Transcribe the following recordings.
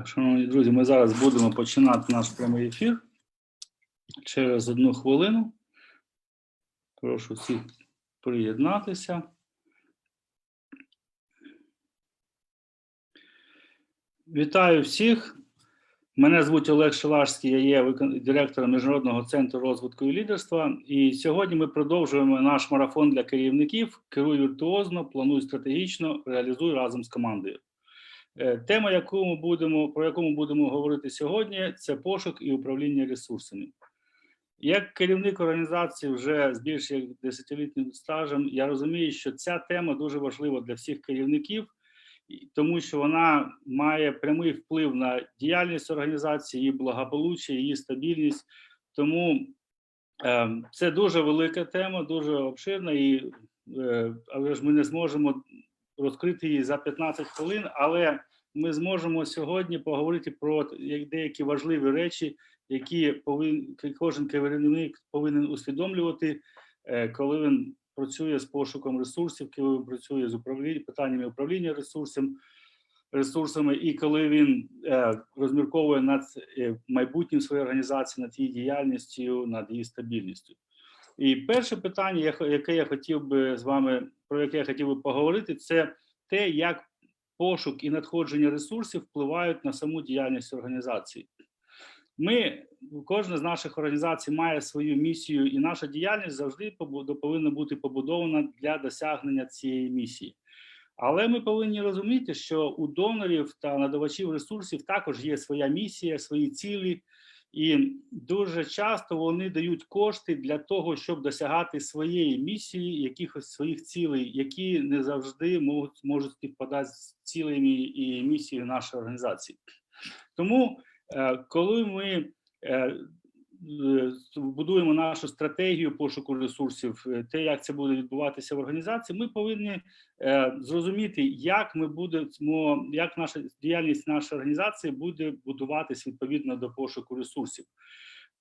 Так, шановні друзі, ми зараз будемо починати наш прямий ефір через одну хвилину. Прошу всіх приєднатися. Вітаю всіх. Мене звуть Олег Шилашський, я є директором Міжнародного центру розвитку і лідерства. І сьогодні ми продовжуємо наш марафон для керівників. Керуй віртуозно, плануй стратегічно, реалізуй разом з командою. Е, Тема, яку ми будемо, про яку ми будемо говорити сьогодні, це пошук і управління ресурсами. Як керівник організації вже з більш як десятилітнім стажем, я розумію, що ця тема дуже важлива для всіх керівників, тому що вона має прямий вплив на діяльність організації, її благополуччя, її стабільність. Тому е, це дуже велика тема, дуже обширна, і е, але ж ми не зможемо розкрити її за 15 хвилин, але ми зможемо сьогодні поговорити про деякі важливі речі, які повин, кожен керівник повинен усвідомлювати, е, коли він працює з пошуком ресурсів, коли він працює з управління питаннями управління ресурсом, ресурсами, і коли він е, розмірковує над е, майбутнім своєї організації, над її діяльністю, над її стабільністю. І перше питання, яке я хотів би з вами про яке я хотів би поговорити, це те, як пошук і надходження ресурсів впливають на саму діяльність організації. Ми, кожна з наших організацій має свою місію, і наша діяльність завжди повинна бути побудована для досягнення цієї місії. Але ми повинні розуміти, що у донорів та надавачів ресурсів також є своя місія, свої цілі, і дуже часто вони дають кошти для того, щоб досягати своєї місії, якихось своїх цілей, які не завжди можуть, можуть співпадати з цілями і місією нашої організації. Тому, е, коли ми е, будуємо нашу стратегію пошуку ресурсів, е, те, як це буде відбуватися в організації, ми повинні е, зрозуміти, як ми будемо, як наша діяльність нашої організації буде будуватися відповідно до пошуку ресурсів.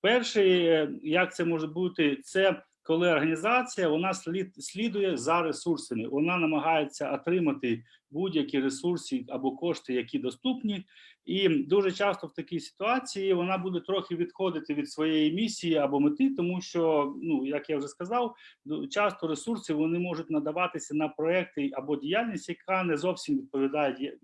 Перший, е, як це може бути, це коли організація вона слід слідує за ресурсами, вона намагається отримати будь-які ресурси або кошти, які доступні, і дуже часто в такій ситуації вона буде трохи відходити від своєї місії або мети, тому що, ну як я вже сказав, часто ресурси вони можуть надаватися на проекти або діяльність, яка не зовсім відповідає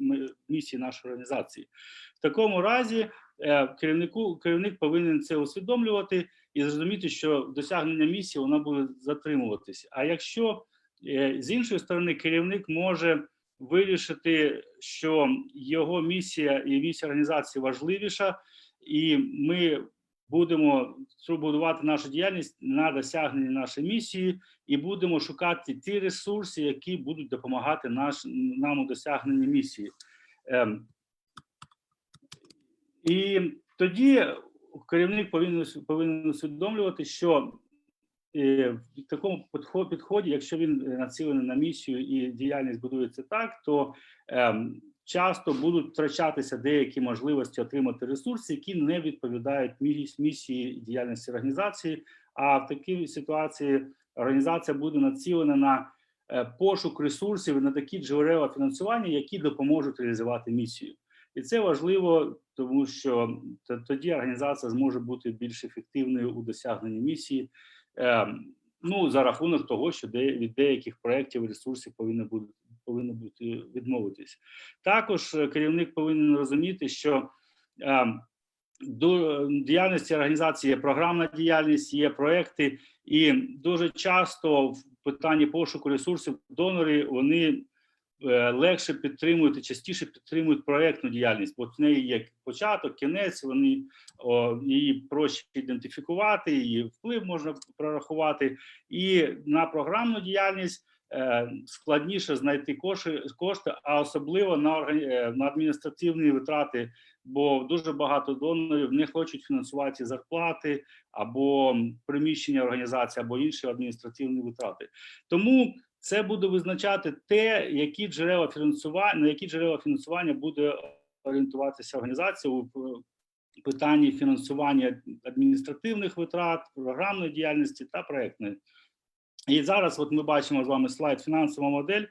місії нашої організації. В такому разі е, керівнику керівник повинен це усвідомлювати і зрозуміти, що досягнення місії вона буде затримуватися. А якщо е, з іншої сторони керівник може вирішити, що його місія і місія організації важливіша, і ми будемо будувати нашу діяльність на досягненні нашої місії, і будемо шукати ті ресурси, які будуть допомагати наш, нам у досягненні місії. Ем, і тоді керівник повинен повинен усвідомлювати, що е, в такому підхо- підході, якщо він е, націлений на місію і діяльність будується так, то ем, часто будуть втрачатися деякі можливості отримати ресурси, які не відповідають місії діяльності організації. А в такій ситуації організація буде націлена на е, пошук ресурсів на такі джерела фінансування, які допоможуть реалізувати місію. І це важливо, тому що тоді організація зможе бути більш ефективною у досягненні місії. Ем, ну за рахунок того, що де, від деяких проєктів ресурсів повинно бути повинно бути відмовитись. Також е, керівник повинен розуміти, що ем, до діяльності організації є програмна діяльність, є проекти, і дуже часто в питанні пошуку ресурсів донори вони легше підтримують частіше підтримують проектну діяльність, бо в неї є початок, кінець, вони о, її проще ідентифікувати, її вплив можна прорахувати. І на програмну діяльність е, складніше знайти кошти, а особливо на, е, на адміністративні витрати, бо дуже багато донорів не хочуть фінансувати зарплати або приміщення організації, або інші адміністративні витрати. Тому це буде визначати те, які джерела фінансування, на які джерела фінансування буде орієнтуватися організація у питанні фінансування адміністративних витрат, програмної діяльності та проектної. І зараз, от ми бачимо з вами слайд фінансова модель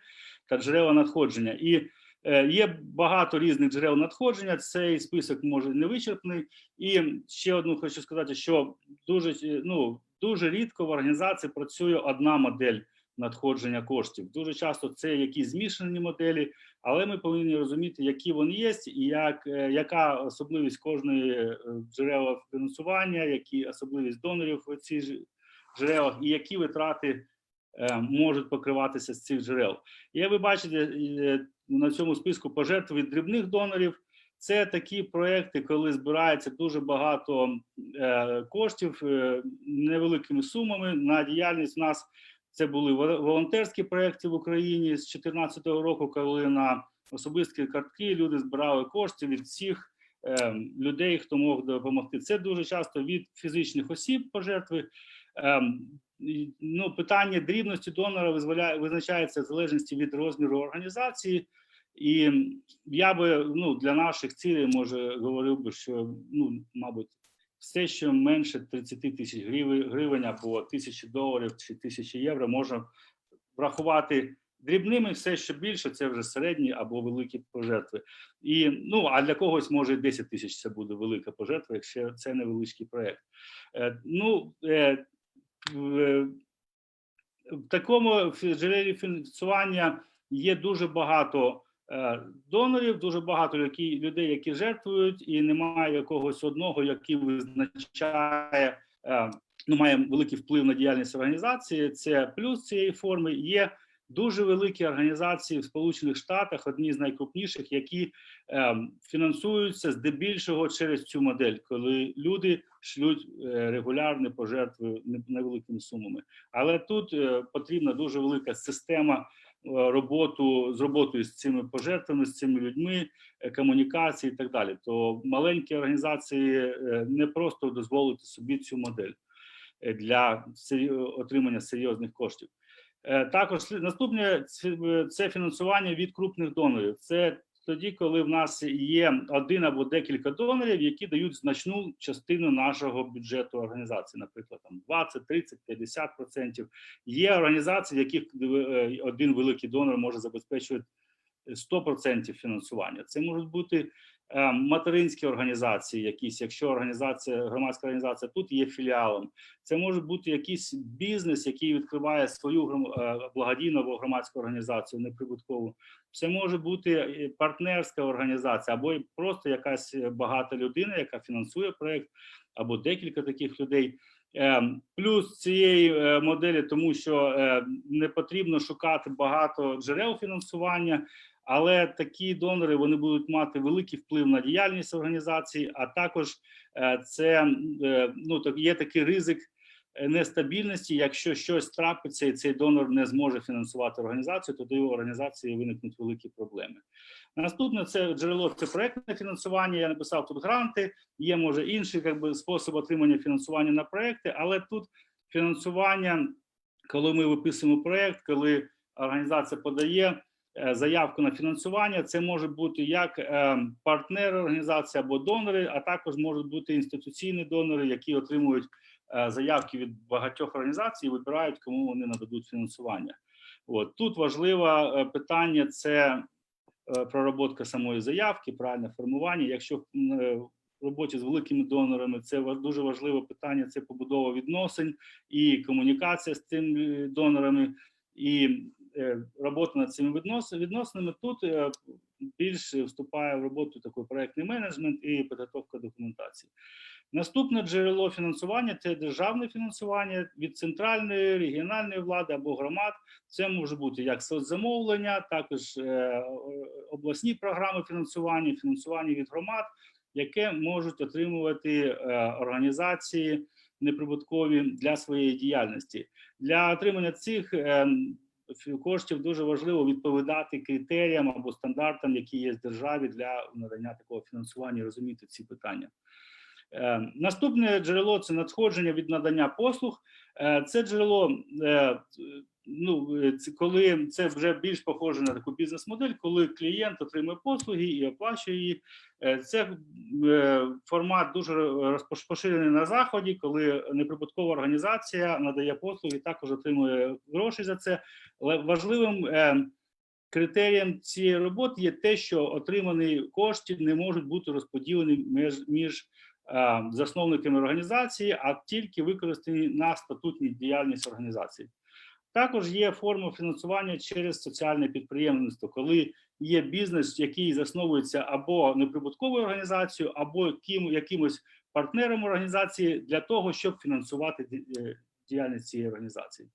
та джерела надходження. І Е, Є багато різних джерел надходження. Цей список може не вичерпний. І ще одну хочу сказати, що дуже ну дуже рідко в організації працює одна модель надходження коштів. Дуже часто це якісь змішані моделі, але ми повинні розуміти, які вони є, і як е, яка особливість кожної е, джерела фінансування, які особливість донорів в цих джерелах, і які витрати е, можуть покриватися з цих джерел. Як ви бачите, на цьому списку пожертв від дрібних донорів. Це такі проекти, коли збирається дуже багато коштів невеликими сумами на діяльність. У нас це були вол- волонтерські проекти в Україні з 2014 року, коли на особисті картки люди збирали кошти від всіх е, людей, хто мог допомогти. Це дуже часто від фізичних осіб пожертви. І, ну, питання дрібності донора визволяє- визначається в залежності від розміру організації. І я би ну, для наших цілей може говорив би, що ну, мабуть, все, що менше 30 тисяч гривень, або тисячі доларів чи тисячі євро, можна врахувати дрібними, все, що більше, це вже середні або великі пожертви. І ну а для когось може 10 тисяч це буде велика пожертва, якщо це невеличкий проект. Е, ну е, в, е, такому джерелі фінансування є дуже багато донорів, дуже багато які, людей, які жертвують, і немає якогось одного, який визначає, е, ну має великий вплив на діяльність організації. Це плюс цієї форми. Є дуже великі організації в Сполучених Штатах, одні з найкрупніших, які е, фінансуються здебільшого через цю модель, коли люди шлють е, регулярні пожертви невеликими сумами. Але тут е, потрібна дуже велика система е, роботу з роботою з цими пожертвами, з цими людьми, е, комунікації і так далі. То маленькі організації е, не просто дозволити собі цю модель е, для отримання серйозних коштів. Також наступне це фінансування від крупних донорів. Це тоді, коли в нас є один або декілька донорів, які дають значну частину нашого бюджету організації, наприклад, там 20, 30, 50 процентів. Є організації, в яких е, один великий донор може забезпечувати 100% фінансування. Це можуть бути материнські організації, якісь, якщо організація, громадська організація тут є філіалом. Це може бути якийсь бізнес, який відкриває свою е, благодійну або громадську організацію неприбуткову. Це може бути е, партнерська організація, або просто якась е, багата людина, яка фінансує проект, або декілька таких людей. Плюс цієї е, моделі, тому що е, не потрібно шукати багато джерел фінансування, але такі донори вони будуть мати великий вплив на діяльність організації, а також е, це е, ну є такий ризик е, нестабільності. Якщо щось трапиться, і цей донор не зможе фінансувати організацію, тоді у організації виникнуть великі проблеми. Наступне це джерело це проектне фінансування. Я написав тут гранти. Є може інший якби спосіб отримання фінансування на проекти, але тут фінансування, коли ми виписуємо проект, коли організація подає заявку на фінансування, це може бути як е, партнери організації або донори, а також можуть бути інституційні донори, які отримують е, заявки від багатьох організацій і вибирають, кому вони нададуть фінансування. От тут важливе е, питання це е, проработка самої заявки, правильне формування. Якщо е, в роботі з великими донорами це дуже важливе питання. Це побудова відносин і комунікація з цими донорами, і е, робота над цими відносинами. Тут е, більше вступає в роботу такий проектний менеджмент і підготовка документації. Наступне джерело фінансування це державне фінансування від центральної, регіональної влади або громад. Це може бути як соцзамовлення, також е, обласні програми фінансування, фінансування від громад, яке можуть отримувати е, організації неприбуткові для своєї діяльності. Для отримання цих е, фі- коштів дуже важливо відповідати критеріям або стандартам, які є в державі для надання такого фінансування, розуміти ці питання. Е, Наступне джерело це надходження від надання послуг. Е, Це джерело, е, ну е, коли це вже більш похоже на таку бізнес-модель, коли клієнт отримує послуги і оплачує. Е, Це формат дуже розпош- поширений на заході, коли неприбуткова організація надає послуги, також отримує гроші за це. Але важливим критерієм цієї роботи є те, що отримані кошти не можуть бути розподілені між, між засновниками організації, а тільки використані на статутній діяльність організації. Також є форма фінансування через соціальне підприємництво, коли є бізнес, який засновується або неприбутковою організацією, або ким, якимось партнером організації для того, щоб фінансувати е, діяльність цієї організації.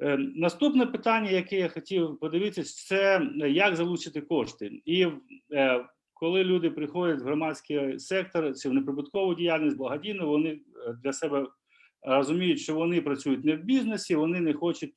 Е, Наступне питання, яке я хотів подивитися, це е, як залучити кошти. І е, коли люди приходять в громадський сектор, чи в неприбуткову діяльність, благодійну, вони е, для себе розуміють, що вони працюють не в бізнесі, вони не хочуть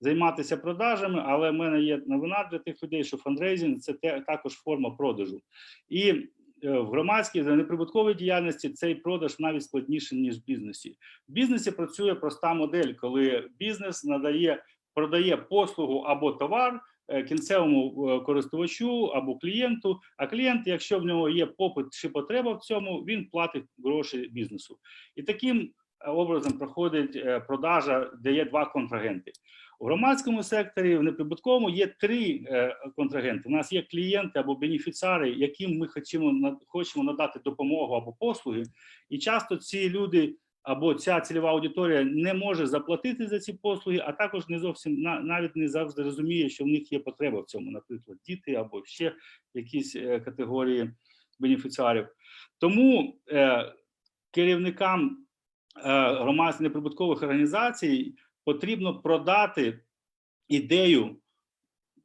займатися продажами, але в мене є новина для тих людей, що фандрейзинг це також форма продажу. І е, в громадській за неприбутковій діяльності цей продаж навіть складніше, ніж в бізнесі. В бізнесі працює проста модель, коли бізнес надає, продає послугу або товар кінцевому е, користувачу або клієнту. А клієнт, якщо в нього є попит чи потреба в цьому, він платить гроші бізнесу. І таким е, образом проходить е, продажа, де є два контрагенти. У громадському секторі, в неприбутковому є три е, контрагенти. У нас є клієнти або бенефіціари, яким ми хочемо хочемо надати допомогу або послуги, і часто ці люди або ця цільова аудиторія не може заплатити за ці послуги, а також не зовсім на- навіть не завжди розуміє, що в них є потреба в цьому, наприклад, діти або ще якісь е, категорії бенефіціарів. Тому е, керівникам е, громадських неприбуткових організацій потрібно продати ідею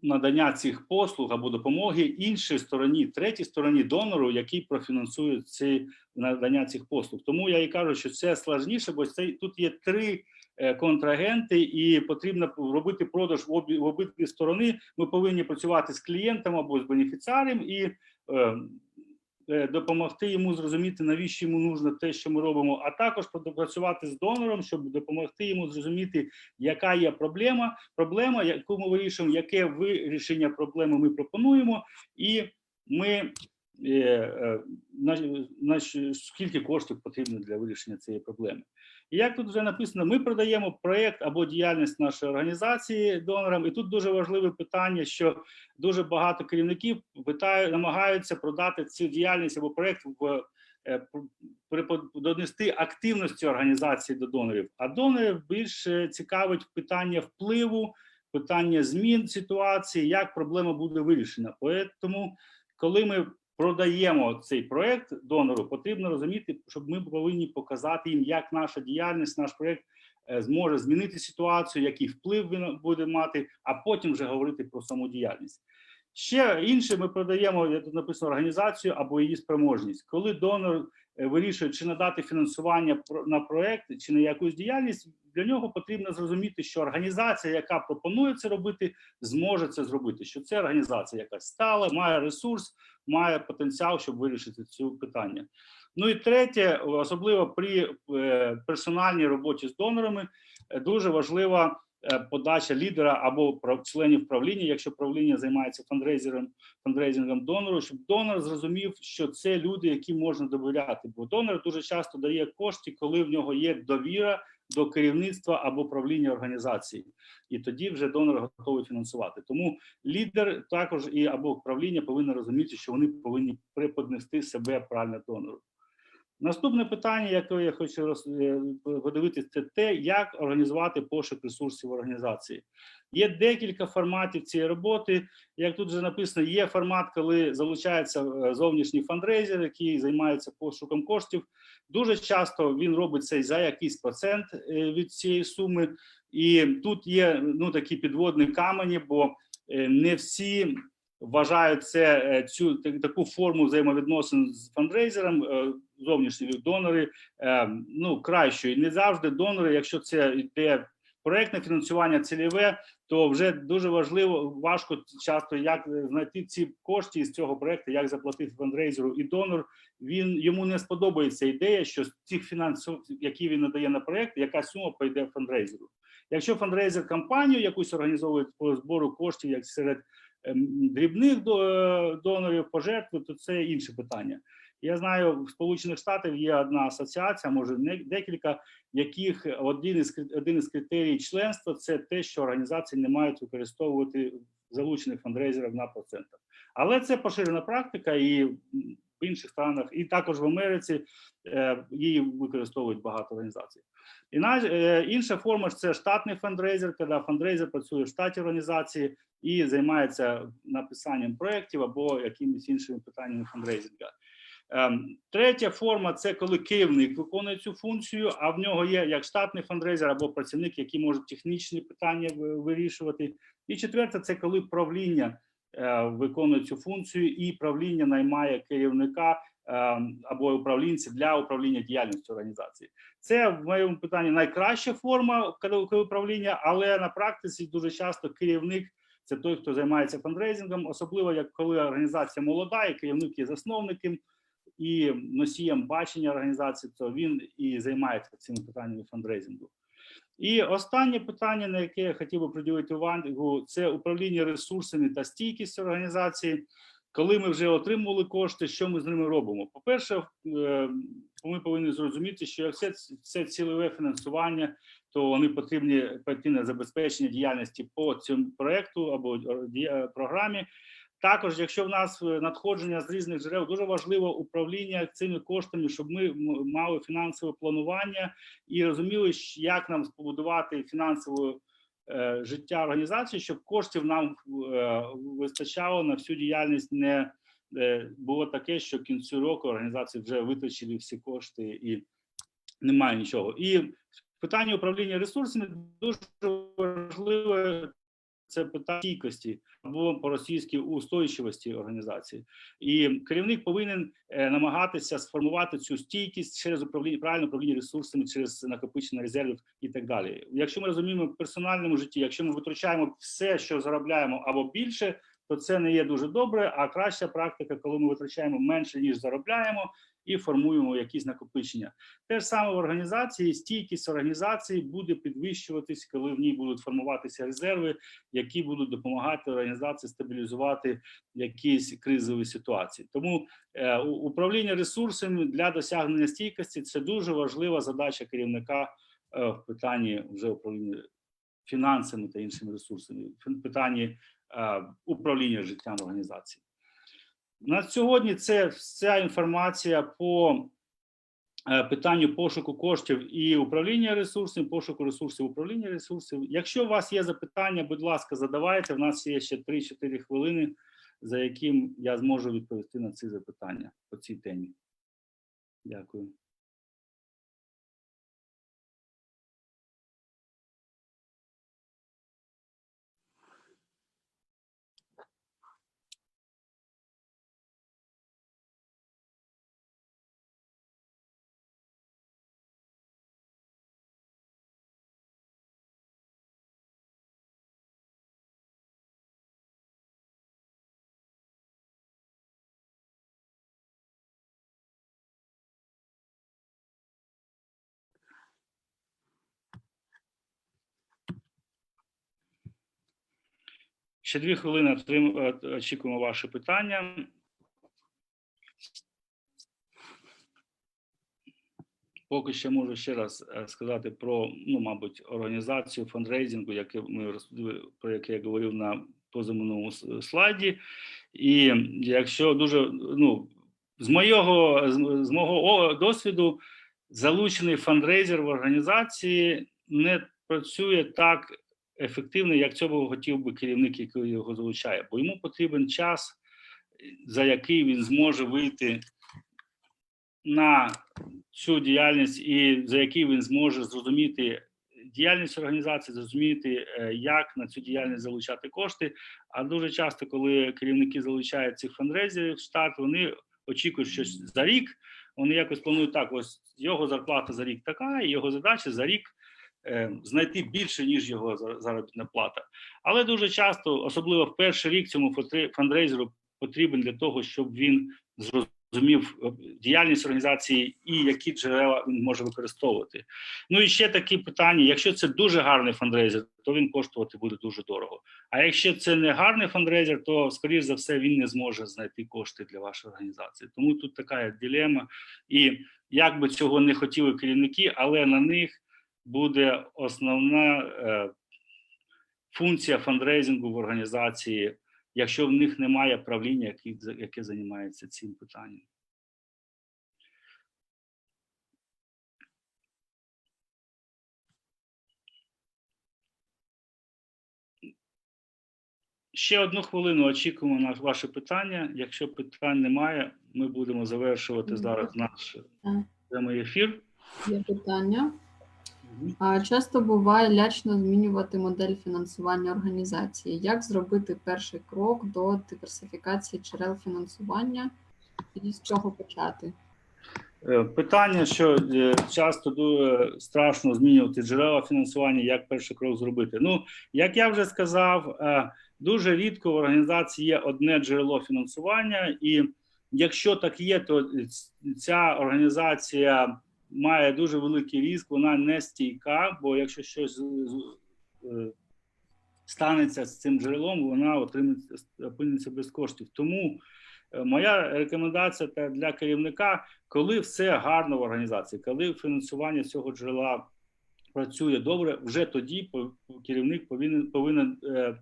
надання цих послуг або допомоги іншій стороні, третій стороні донору, який профінансує ці надання цих послуг. Тому я і кажу, що це складніше, бо це тут є три е, контрагенти, і потрібно робити продаж в обі в обидві сторони. Ми повинні працювати з клієнтом або з бенефіціарем і е, е, допомогти йому зрозуміти, навіщо йому нужно те, що ми робимо, а також попрацювати з донором, щоб допомогти йому зрозуміти, яка є проблема, проблема, яку ми вирішуємо, яке вирішення проблеми ми пропонуємо, і ми е, е, на, на скільки коштів потрібно для вирішення цієї проблеми. І як тут вже написано, ми продаємо проєкт або діяльність нашої організації донорам, і тут дуже важливе питання, що дуже багато керівників питають, намагаються продати цю діяльність або проєкт в е, донести активності організації до донорів. А донорів більше цікавить питання впливу, питання змін ситуації, як проблема буде вирішена. Тому, коли ми продаємо цей проект донору, потрібно розуміти, щоб ми повинні показати їм, як наша діяльність, наш проект е, зможе змінити ситуацію, який вплив він буде мати, а потім вже говорити про саму діяльність. Ще інше ми продаємо, я тут написано, організацію або її спроможність. Коли донор вирішує, чи надати фінансування на проект, чи на якусь діяльність, для нього потрібно зрозуміти, що організація, яка пропонує це робити, зможе це зробити. Що це організація, яка стала, має ресурс, має потенціал, щоб вирішити це питання. Ну і третє, особливо при е, персональній роботі з донорами, е, дуже важлива е, подача лідера або членів правління, якщо правління займається фандрейзером, фандрейзингом донору, щоб донор зрозумів, що це люди, які можна довіряти. Бо донор дуже часто дає кошти, коли в нього є довіра до керівництва або правління організації, і тоді вже донор готовий фінансувати. Тому лідер також і або правління повинно розуміти, що вони повинні преподнести себе правильно донору. Наступне питання, яке я хочу роз- е, подивитися, це те, як організувати пошук ресурсів організації. Є декілька форматів цієї роботи. Як тут вже написано, є формат, коли залучається е, зовнішній фандрейзер, який займається пошуком коштів. Дуже часто він робить це за якийсь процент е, від цієї суми. І тут є ну такі підводні камені, бо не всі вважають це е, цю таку форму взаємовідносин з фандрейзером. е, Зовнішні донори е, ну кращою. Не завжди донори, якщо це йде проектне фінансування цільове, то вже дуже важливо, важко часто як знайти ці кошти із цього проекту, як заплатити фандрейзеру. І донор він йому не сподобається ідея, що з цих фінансів, які він надає на проект, яка сума пойде фандрейзеру. Якщо фандрейзер компанію якусь організовує по збору коштів, як серед дрібних до- е, донорів пожертви, то це інше питання. Я знаю, в Сполучених Штатах є одна асоціація, може декілька, яких один із один із критерій членства це те, що організації не мають використовувати залучених фандрейзерів на процентах. Але це поширена практика і в інших странах, і також в Америці е, її використовують багато організацій. І на, е, інша форма ж це штатний фандрейзер, коли фандрейзер працює в штаті організації і займається написанням проєктів або якимись іншими питаннями фандрейзинга. Ем, Третя форма це коли керівник виконує цю функцію, а в нього є як штатний фандрейзер або працівник, які можуть технічні питання вирішувати. І четверте, це коли правління е, виконує цю функцію, і правління наймає керівника або управлінця для управління діяльністю організації. Це в моєму питанні найкраща форма управління, але на практиці дуже часто керівник це той, хто займається фандрейзингом, особливо як коли організація молода, і керівник є засновником і носієм бачення організації, то він і займається цими питаннями фандрейзингу. І останнє питання, на яке я хотів би приділити увагу, це управління ресурсами та стійкість організації. Коли ми вже отримували кошти, що ми з ними робимо? По-перше, е, ми повинні зрозуміти, що як це, цільове фінансування, то вони потрібні постійне забезпечення діяльності по цьому проекту або дія- програмі. Також, якщо в нас е, надходження з різних джерел, дуже важливо управління цими коштами, щоб ми мали фінансове планування і розуміли, як нам побудувати фінансове е, життя організації, щоб коштів нам е, вистачало на всю діяльність. Не е, було таке, що в кінці року організації вже витрачили всі кошти і немає нічого. І питання управління ресурсами дуже важливе. Це питання стійкості або по-російськи устойчивості організації, і керівник повинен е, намагатися сформувати цю стійкість через управління правильне управління ресурсами, через накопичення резервів і так далі. Якщо ми розуміємо в персональному житті, якщо ми витрачаємо все, що заробляємо або більше, то це не є дуже добре. А краща практика, коли ми витрачаємо менше ніж заробляємо, і формуємо якісь накопичення. Те ж саме в організації, стійкість організації буде підвищуватись, коли в ній будуть формуватися резерви, які будуть допомагати організації стабілізувати якісь кризові ситуації. Тому е, управління ресурсами для досягнення стійкості це дуже важлива задача керівника е, в питанні вже управління фінансами та іншими ресурсами, в питанні управління життям організації. На сьогодні це вся інформація по е, питанню пошуку коштів і управління ресурсами, пошуку ресурсів, управління ресурсів. Якщо у вас є запитання, будь ласка, задавайте. У нас є ще 3-4 хвилини, за яким я зможу відповісти на ці запитання по цій темі. Дякую. Ще дві хвилини е, очікуємо ваші питання. Поки що можу ще раз е, сказати про, ну, мабуть, організацію фандрейзингу, яке ми про яке я говорив на позаминулому слайді. І якщо дуже ну, з моєго з мого досвіду, залучений фандрейзер в організації не працює так ефективно, як цього хотів би керівник, який його залучає, бо йому потрібен час, за який він зможе вийти на цю діяльність, і за який він зможе зрозуміти діяльність організації, зрозуміти, е, як на цю діяльність залучати кошти. А дуже часто, коли керівники залучають цих фандрейзерів в штат, вони очікують, що за рік вони якось планують так: ось його зарплата за рік така, і його задача за рік знайти більше, ніж його за- заробітна плата. Але дуже часто, особливо в перший рік, цьому фандрейзеру потрібен для того, щоб він зрозумів е, діяльність організації і які джерела він може використовувати. Ну і ще такі питання: якщо це дуже гарний фандрейзер, то він коштувати буде дуже дорого. А якщо це не гарний фандрейзер, то скоріш за все він не зможе знайти кошти для вашої організації. Тому тут така дилема. І як би цього не хотіли керівники, але на них буде основна е, функція фандрейзингу в організації, якщо в них немає правління, яке, яке займається цим питанням. Ще одну хвилину очікуємо на ваше питання. Якщо питань немає, ми будемо завершувати зараз наш прямий ефір. Є питання. А часто буває лячно змінювати модель фінансування організації. Як зробити перший крок до диверсифікації джерел фінансування і з чого почати? Е, Питання, що е, часто дуже страшно змінювати джерела фінансування, як перший крок зробити. Ну, як я вже сказав, е, дуже рідко в організації є одне джерело фінансування, і якщо так є, то ця організація має дуже великий ризик, вона не стійка, бо якщо щось з- е, станеться з цим джерелом, вона отримається опиниться без коштів. Тому е, моя рекомендація для керівника, коли все гарно в організації, коли фінансування цього джерела працює добре, вже тоді керівник повинен повинен е,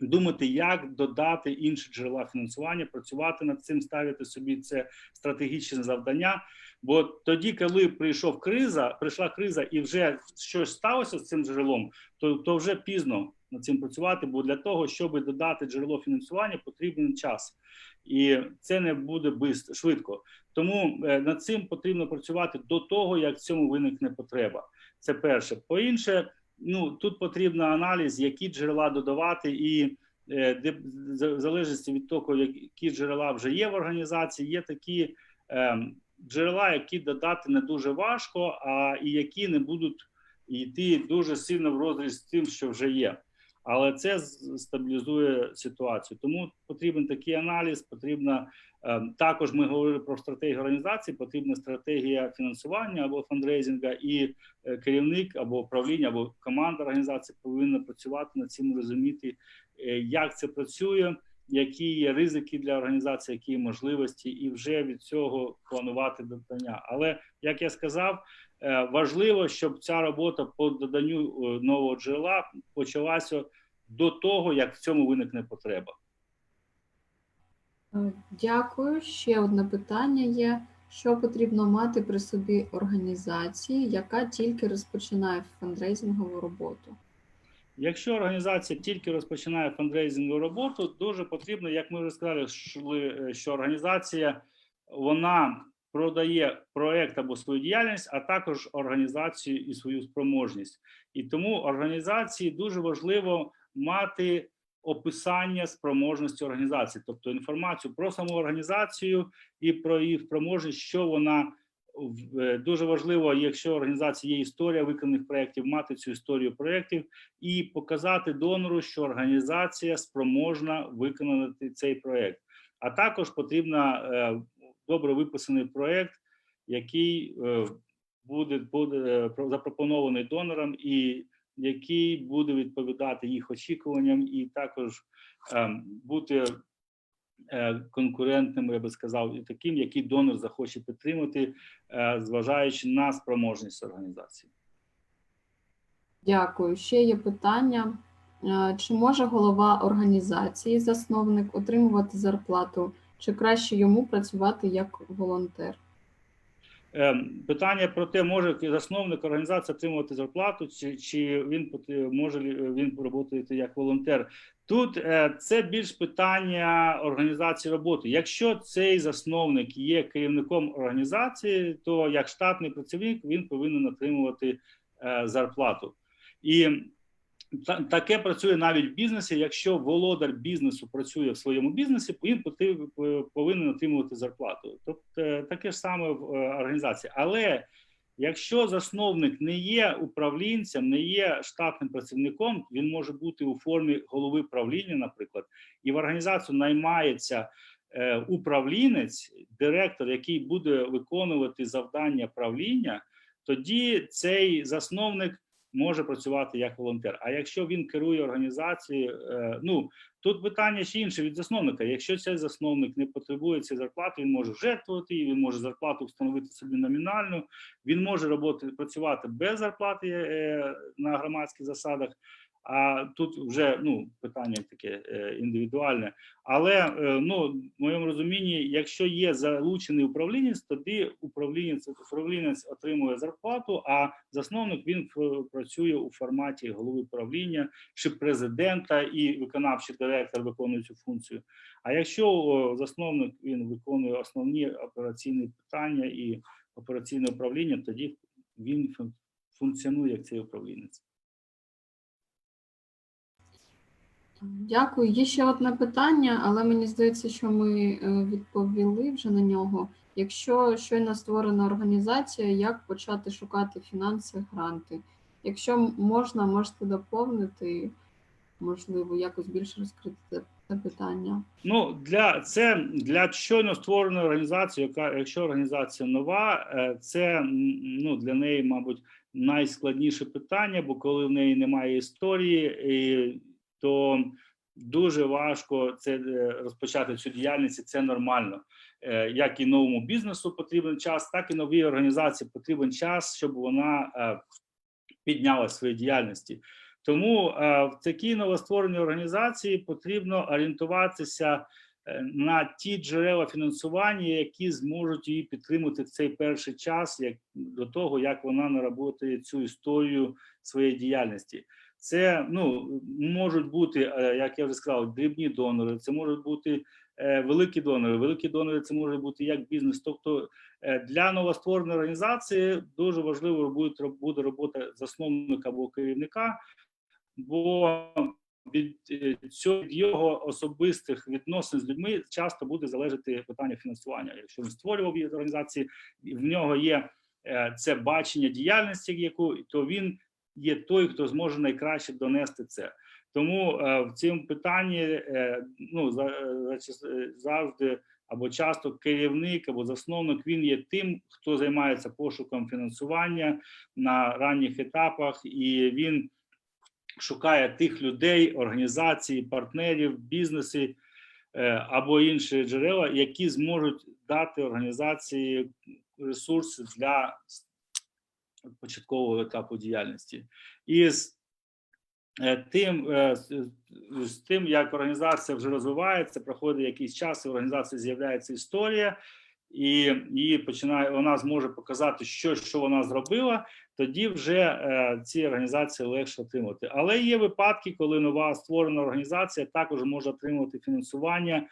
думати, як додати інші джерела фінансування, працювати над цим, ставити собі це стратегічне завдання. Бо тоді, коли прийшов криза, прийшла криза і вже щось сталося з цим джерелом, то, то вже пізно над цим працювати, бо для того, щоб додати джерело фінансування, потрібен час. І це не буде швидко. Тому е, над цим потрібно працювати до того, як в цьому виникне потреба. Це перше. По-інше, ну тут потрібен аналіз, які джерела додавати, і е, де в залежності від того, які джерела вже є в організації, є такі е, джерела, які додати не дуже важко, а і які не будуть йти дуже сильно в розріз з тим, що вже є. Але це стабілізує ситуацію. Тому потрібен такий аналіз. Потрібна е, також. Ми говорили про стратегію організації. Потрібна стратегія фінансування або фандрейзинга, і е, керівник або управління, або команда організації повинна працювати над цим, розуміти, е, як це працює, які є ризики для організації, які є можливості, і вже від цього планувати додання. Але як я сказав, е, важливо, щоб ця робота по доданню е, нового джерела почалася до того, як в цьому виникне потреба. Е, Дякую. Ще одне питання є. Що потрібно мати при собі організації, яка тільки розпочинає фандрейзингову роботу? Якщо організація тільки розпочинає фандрейзингову роботу, дуже потрібно, як ми вже сказали, що- що організація вона продає проект або свою діяльність, а також організацію і свою спроможність. І тому організації дуже важливо мати описання спроможності організації, тобто інформацію про саму організацію і про її спроможність, що вона е, дуже важливо, якщо в організації є історія виконаних проєктів, мати цю історію проєктів і показати донору, що організація спроможна виконати цей проєкт. А також потрібна е, добре виписаний проєкт, який е, буде, буде е, запропонований донорам і який буде відповідати їх очікуванням, і також е, бути е, конкурентним, я би сказав, і таким, який донор захоче підтримати, е, зважаючи на спроможність організації. Дякую. Ще є питання. Е, Чи може голова організації, засновник, отримувати зарплату, чи краще йому працювати як волонтер? Ем, Питання про те, може засновник організації отримувати зарплату, чи, чи він може він працювати як волонтер. Тут е, це більш питання організації роботи. Якщо цей засновник є керівником організації, то як штатний працівник він повинен отримувати е, зарплату. І таке працює навіть в бізнесі. Якщо володар бізнесу працює в своєму бізнесі, він повинен отримувати зарплату. Тобто е, таке ж саме в е, організації. Але якщо засновник не є управлінцем, не є штатним працівником, він може бути у формі голови правління, наприклад, і в організацію наймається е, управлінець, директор, який буде виконувати завдання правління, тоді цей засновник може працювати як волонтер. А якщо він керує організацією, е, ну тут питання ще інше від засновника. Якщо цей засновник не потребує цієї зарплати, він може жертвувати він може зарплату встановити собі номінальну, він може роботи працювати без зарплати е, на громадських засадах. А тут вже ну питання таке е, індивідуальне. Але е, ну в моєму розумінні, якщо є залучений управлінець, тоді управлінець управлінець отримує зарплату, а засновник він пр- працює у форматі голови правління чи президента, і виконавчий директор виконує цю функцію. А якщо засновник він виконує основні операційні питання і операційне управління, тоді він функціонує як цей управлінець. Дякую. Є ще одне питання, але мені здається, що ми е, відповіли вже на нього. Якщо щойно створена організація, як почати шукати фінанси, гранти? Якщо можна, можете доповнити, можливо, якось більше розкрити це, питання. Ну для це для щойно створеної організації, яка якщо організація нова, е, це ну для неї, мабуть, найскладніше питання, бо коли в неї немає історії, і, то дуже важко це е, розпочати цю діяльність, і це нормально. Е, Як і новому бізнесу потрібен час, так і новій організації потрібен час, щоб вона е, підняла свої діяльності. Тому в такій новоствореній організації потрібно орієнтуватися на ті джерела фінансування, які зможуть її підтримати в цей перший час, як до того, як вона наработає цю історію своєї діяльності. Це ну можуть бути, е, як я вже сказав, дрібні донори, це можуть бути е, великі донори. Великі донори це може бути як бізнес. Тобто е, для новоствореної організації дуже важливо буде, буде робота засновника або керівника, бо від цього від його особистих відносин з людьми часто буде залежати питання фінансування. Якщо він створював організації, в нього є це бачення діяльності, яку то він є той, хто зможе найкраще донести це. Тому е, в цьому питанні е, ну за, е, за- завжди або часто керівник або засновник він є тим, хто займається пошуком фінансування на ранніх етапах, і він шукає тих людей, організацій, партнерів, бізнеси або інші джерела, які зможуть дати організації ресурси для початкового етапу діяльності. І з е, тим, е, з- з тим, як організація вже розвивається, проходить якийсь час, і в організації з'являється історія, і її починає вона зможе показати, що, що вона зробила. Тоді вже е, ці організації легше отримати. Але є випадки, коли нова створена організація також може отримувати фінансування е,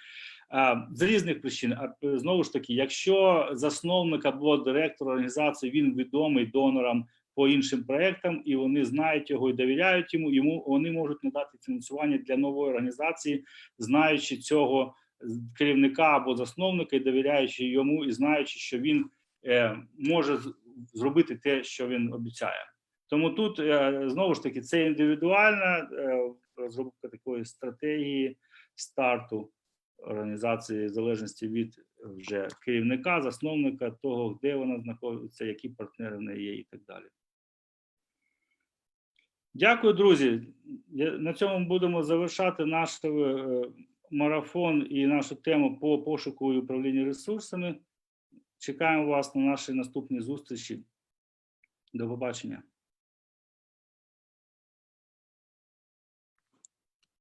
з різних причин. А е, знову ж таки, якщо засновник або директор організації він відомий донорам по іншим проектам, і вони знають його і довіряють йому, йому вони можуть надати фінансування для нової організації, знаючи цього керівника або засновника, і довіряючи йому, і знаючи, що він е, може зробити те, що він обіцяє. Тому тут е, знову ж таки це індивідуальна е, розробка такої стратегії старту організації залежності від вже керівника, засновника, того, де вона знаходиться, які партнери в неї є, і так далі. Дякую, друзі. На цьому будемо завершати наш е, марафон і нашу тему по пошуку і управлінню ресурсами. Чекаємо вас на нашій наступній зустрічі. До побачення.